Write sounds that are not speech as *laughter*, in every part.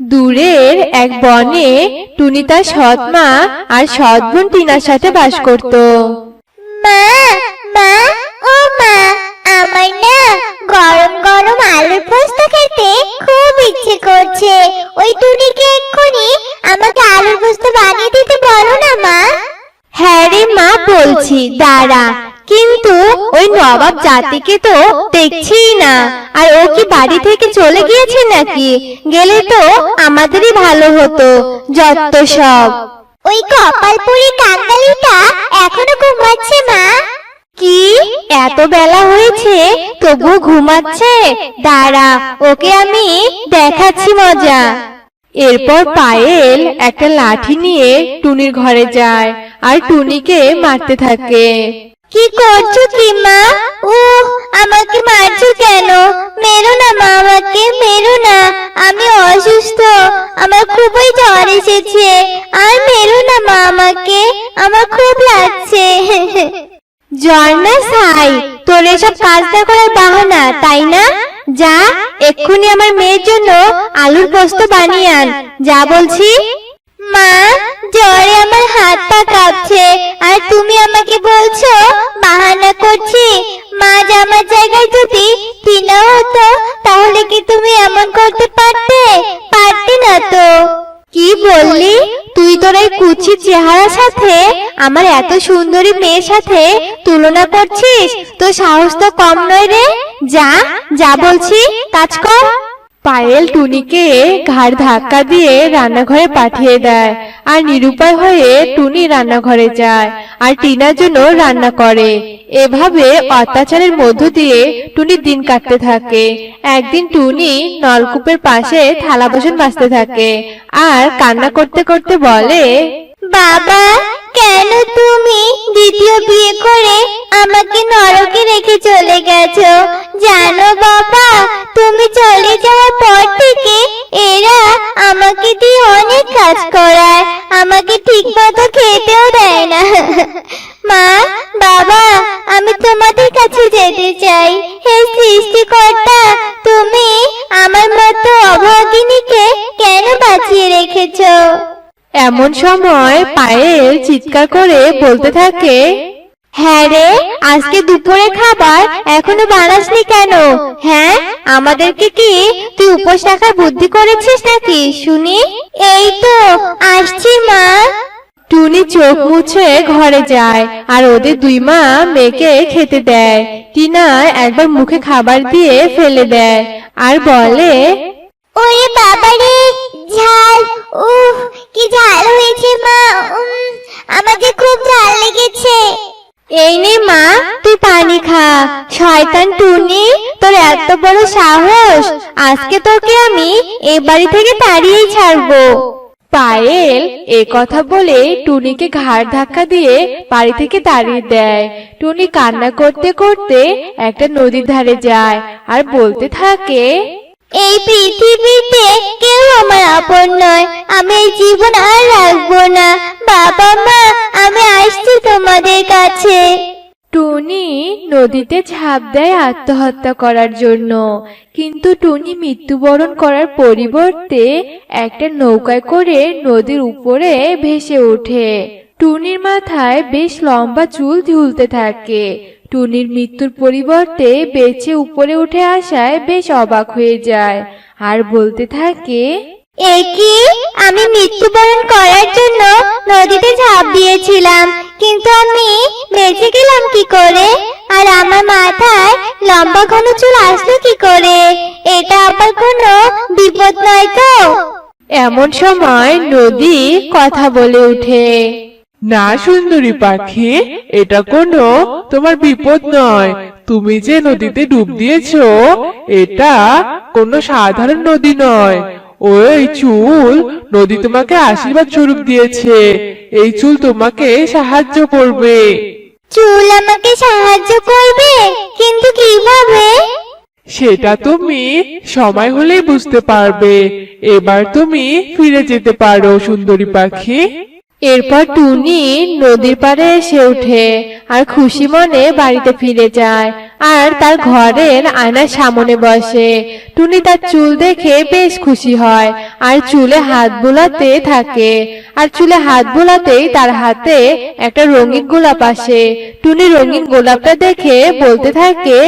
দূরের এক বনে টুনি তার সৎ মা আর সৎ বোন টিনার সাথে বাস করত। মা মা ও মা আমার না গরম গরম আলুর পোস্ত খেতে খুব ইচ্ছে করছে। ওই টুনিকে এক্ষুনি আমাকে আলুর পোস্ত বানিয়ে দিতে বলো না মা। হ্যাঁ রে মা বলছি দাঁড়া। নবাব জাতিকে তো দেখছিই না। আর ও কি বাড়ি থেকে চলে গিয়েছে নাকি? গেলে তো আমাদেরই ভালো হতো যত সব। ওই কপালপুরি কাঙ্গালিটা এখনও ঘুমাচ্ছে মা। কি? এত বেলা হয়েছে তবু ঘুমাচ্ছে? দাঁড়া ওকে আমি দেখাচ্ছি মজা। এরপর পায়েল একটা লাঠি নিয়ে টুনির ঘরে যায় আর টুনিকে মারতে থাকে। কি করছ কি মা? ও আমাকে মারছো কেন? মেরো না মা আমাকে মেরো না। আমি অসুস্থ। আমার খুবই জ্বর এসেছে। আর মেরো না মা আমাকে। আমার খুব লাগছে। *laughs* জ্বর না সাই? তোর এসব কাজ না করার বাহানা তাই না? যা এক্ষুনি আমার মেয়ের জন্য আলুর পোস্ত বানিয়ে আন। যা বলছি। মা জ্বরে আমার হাত পা কাঁপছে। আর তুমি আমাকে বলছো, বাহানা করছি। মা জামার জায়গায় যদি টিনা হতো, তাহলে কি তুমি এমন করতে পারতে? পারতে না তো। কি বললি? তুই তোর এই কুচি চেহারার সাথে, আমার এত সুন্দরী মেয়ের সাথে তুলনা করছিস? তো সাহস তো কম নয় রে। যা যা বলছি, কাজ কর। পায়েল টুনিকে ঘাড় ধাক্কা দিয়ে রান্নাঘরে পাঠিয়ে দেয়। আর নিরুপায় হয়ে টুনি রান্নাঘরে যায়। আর টিনার জন্য রান্না করে। এভাবে অত্যাচারের মধ্য দিয়ে টুনির দিন কাটতে থাকে। একদিন টুনি নলকূপের পাশে থালা বাসন মাজতে থাকে। আর কান্না করতে করতে বলে বাবা কেন তুমি দ্বিতীয় বিয়ে করে আমাকে নরকে রেখে চলে গেছো? জানো বাবা আমাকে ঠিক মতো খেতেও দেয় না। মা, বাবা, আমি তোমাদের কাছে যেতে চাই। হে সৃষ্টিকর্তা, তুমি আমার মতো অভাগিনীকে কেন বাঁচিয়ে রেখেছো? এমন সময় পায়েল চিৎকার করে বলতে থাকে হ্যাঁ রে আজকে দুপুরে খাবার এখনও বানাসনি কেন? হ্যাঁ আমাদেরকে কি তুই উপোস রাখার বুদ্ধি করেছিস নাকি? শুনি। এই তো আসছি মা। টুনি চোখ মুছে ঘরে যায় আর ওদের দুই মা মেয়েকে খেতে দেয়। টিনা একবার মুখে খাবার দিয়ে ফেলে দেয়। আর বলে ওরে বাবা আজকে তোকে আমি এ বাড়ি থেকে তাড়িয়েই ছাড়বো। পায়েল এ কথা বলে টুনিকে ঘাড় ধাক্কা দিয়ে বাড়ি থেকে তাড়িয়ে দেয়। টুনি কান্না করতে করতে একটা নদীর ধারে যায় আর বলতে থাকে এই পৃথিবীতে কেউ আমার আপন নয় আমি এই জীবন আর রাখব না। বাবা মা আমি আসছি তোমাদের কাছে। নদীতে ঝাঁপ দেয় আত্মহত্যা করার জন্য। কিন্তু টুনি মৃত্যুবরণ করার পরিবর্তে একটা নৌকায় করে নদীর উপরে ভেসে ওঠে। টুনির মাথায় বেশ লম্বা চুল ঝুলতে থাকে। টুনির মৃত্যুর পরিবর্তে বেঁচে উপরে উঠে আসায় বেশ অবাক হয়ে যায় আর বলতে থাকে একি আমি মৃত্যুবরণ করার জন্য নদীতে ঝাঁপ দিয়েছিলাম, কিন্তু আমি বেঁচে গেলাম কি করে? আর আমার মাথায় লম্বা ঘন চুল আসলো কি করে? এটা আবার কোনো বিপদ নয় তো? এমন সময় নদী কথা বলে ওঠে। না সুন্দরী পাখি এটা কোনো তোমার বিপদ নয়। তুমি যে নদীতে ডুব দিয়েছ এটা কোনো সাধারণ নদী নয়। ওই চুল নদী তোমাকে আশীর্বাদ স্বরূপ দিয়েছে। এই চুল তোমাকে সাহায্য করবে। চুল আমাকে সাহায্য করবে, কিন্তু কীভাবে? সেটা তুমি সময় হলেই বুঝতে পারবে। এবার তুমি ফিরে যেতে পারো, সুন্দরী পাখি। এরপর টুনি নদীর পাড়ে এসে ওঠে আর খুশি মনে বাড়িতে ফিরে যায় আর তার ঘরের আয়নার সামনে বসে। টুনি তার চুল দেখে বেশ খুশি হয় আর চুলে হাত বোলাতে থাকে আর চুলে হাত বোলাতেই তার হাতে একটা রঙিন গোলাপ আসে। টুনি রঙিন গোলাপটা দেখে বলতে থাকে,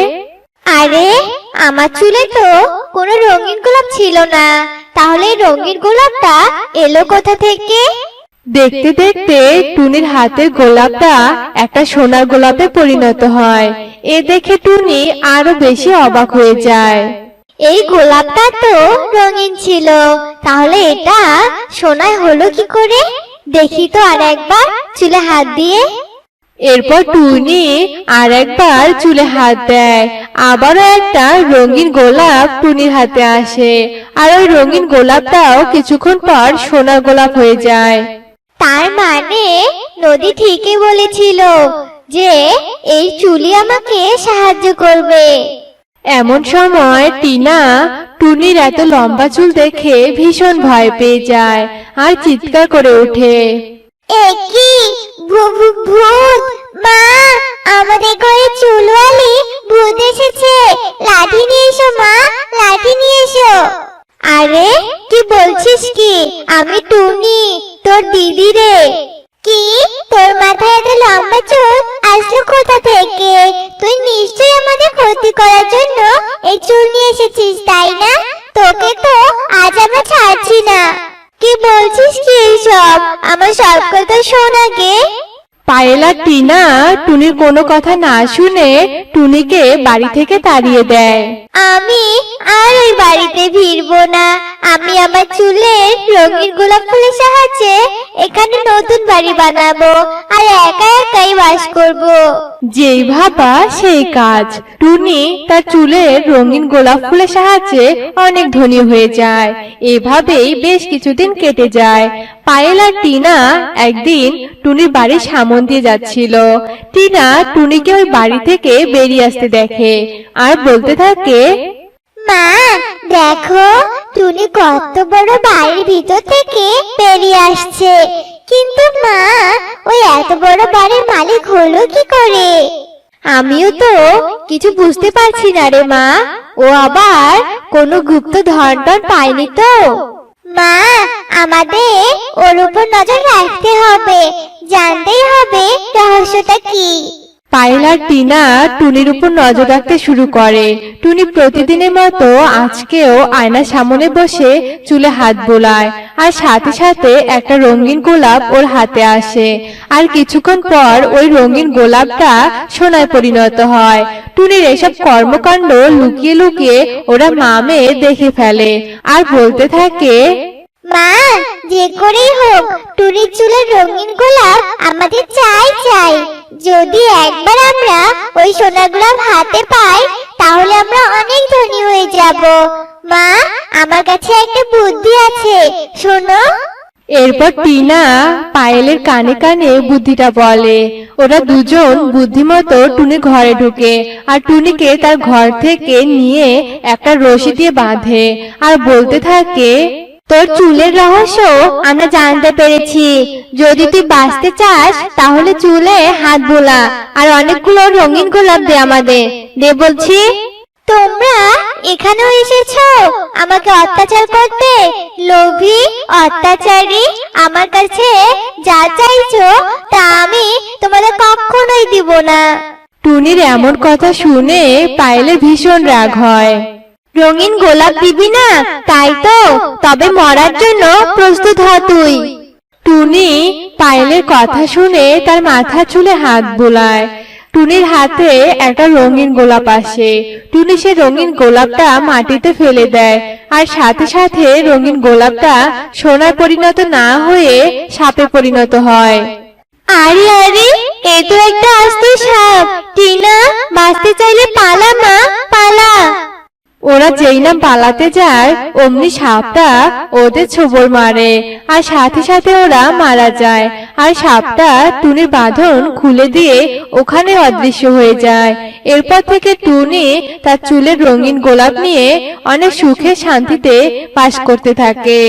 আরে, আমার চুলে তো কোনো রঙিন গোলাপ ছিল না। তাহলে রঙিন গোলাপটা এলো কোথা থেকে? দেখতে দেখতে টুনির হাতের গোলাপটা একটা সোনার গোলাপে পরিণত হয়। এ দেখে টুনি আরও বেশি অবাক হয়ে যায়। এই গোলাপটা তো রঙিন ছিল তাহলে এটা সোনায় হলো কি করে? দেখি তো আর একবার চুলে হাত দিয়ে। এরপর টুনি আর একবার চুলে হাত দেয়। আবারও একটা রঙিন গোলাপ টুনির হাতে আসে। আর ওই রঙিন গোলাপটাও কিছুক্ষণ পর সোনার গোলাপ হয়ে যায়। তার মানে নদী ঠিকই বলেছিল যে এই চুলি আমাকে সাহায্য করবে। এমন সময় টিনা টুনির এত লম্বা চুল দেখে ভীষণ ভয় পেয়ে যায় আর চিৎকার করে ওঠে। একি ভূত মা আমাদের ঘরে চুলওয়ালি ভূত এসেছে। লাঠি নিয়ে এসো মা লাঠি নিয়ে এসো। আরে কি বলছিস কি? আমি টুনি তোর দিদি রে। কি? তোর মাথায় এত লম্বা চুল? আসলো কোথা থেকে? তুই নিশ্চয়ই আমাদের ক্ষতি করার জন্য এই চুল নিয়ে এসেছিস তাই না? তোকে তো আজ আমরা ছাড়ছি না। কি বলছিস কি এইসব? আমার সব কথা শোন আগে। পায়েলা টিনা টুনির কোনো কথা না শুনে টুনিকে বাড়ি থেকে তাড়িয়ে দেয়। আমি আর ওই বাড়িতে ফিরবো না। আমি আমার চুলের রঙিন গোলাপ ফুলের সাহায্যে এখানে নতুন বাড়ি বানাবো আর একা একাই বাস করব। যেই ভাবা সেই কাজ। টুনি তার চুলের রঙিন গোলাপ ফুলের সাহায্যে অনেক ধনী হয়ে যায়। এভাবেই বেশ কিছুদিন কেটে যায়। পায়েল আর টিনা একদিন টুনির বাড়ির সামন দিয়ে যাচ্ছিল। টিনা টুনিকে ওই বাড়ি থেকে বেরিয়ে আসতে দেখে। আর বলতে থাকে মা, দেখো, টুনি কত বড় বাড়ির ভিতর থেকে বেরিয়ে আসছে। কিন্তু মা, ওই এত বড় বাড়ির মালিক হলো কি করে? আমিও তো কিছু বুঝতে পারছি না রে মা। ও আবার কোনো গুপ্ত ধন টন পায়নি তো? মা, আমাদের ওর উপর নজর রাখতে হবে। জানতেই হবে রহস্যটা কি। পায়েল আর টিনা টুনির উপর নজর রাখতে শুরু করে। টুনি প্রতিদিনের মতো আজকেও আয়নার সামনে বসে চুলে হাত বোলায় আর সাথে সাথে একটা রঙিন গোলাপ ওর হাতে আসে। আর কিছুক্ষণ পর ওই রঙিন গোলাপটা সোনায় পরিণত হয়। টুনির এসব কর্মকাণ্ড লুকিয়ে লুকিয়ে ওরা মা মেয়ে দেখে ফেলে আর বলতে থাকে, মা, যে করেই হোক টুরির চুলের রঙিন গোলাপ আমাদের চাই চাই। যদি একবার আমরা ওই সোনার গোলাপ হাতে পাই, তাহলে আমরা অনেক ধনী হয়ে যাব। মা, আমার কাছে একটা বুদ্ধি আছে, শোনো। এরপর টিনা পায়েলের কানে কানে বুদ্ধিটা বলে। ওরা দুজন বুদ্ধিমতো টুনি ঘরে ঢুকে আর টুনিকে তার ঘর থেকে নিয়ে একটা রশি দিয়ে বাঁধে আর বলতে থাকে, তোর চুলের রহস্য আমরা জানতে পেরেছি। যদি তুই বাঁচতে চাস তাহলে চুলে হাত বোলা আর অনেকগুলো রঙিন গোলাপ দে আমাদের। দে বলছি তোমরা এখানেও এসেছ? আমাকে অত্যাচার করতে লোভী অত্যাচারী আমার কাছে যা চাইছো তা আমি তোমাদের কখনোই দিব না। টুনির এমন কথা শুনে পায়েলের ভীষণ রাগ হয়। রঙিন গোলাপ দিবি না? তাই তো? তবে মরার জন্য প্রস্তুত হ তুই। টুনি পায়েলের কথা শুনে তার মাথা চুলে হাত বোলায়। টুনির হাতে একটা রঙিন গোলাপ আসে। টুনি সে রঙিন গোলাপটা মাটিতে ফেলে দেয় আর সাথে সাথে রঙিন গোলাপটা সোনায় পরিণত না হয়ে সাপে পরিণত হয়। আরে আরে, এ তো একটা আস্ত সাপ। টিনা, বাঁচতে চাইলে পালা মা, পালা। ওরা যেই না পালাতে যায় অমনি সাপটা ওদের ছোবর মারে আর সাথে সাথে ওরা মারা যায়। আর সাপটা টুনির বাঁধন খুলে দিয়ে ওখানে অদৃশ্য হয়ে যায়। এরপর থেকে টুনি তার চুলের রঙিন গোলাপ নিয়ে অনেক সুখে শান্তিতে পাশ করতে থাকে।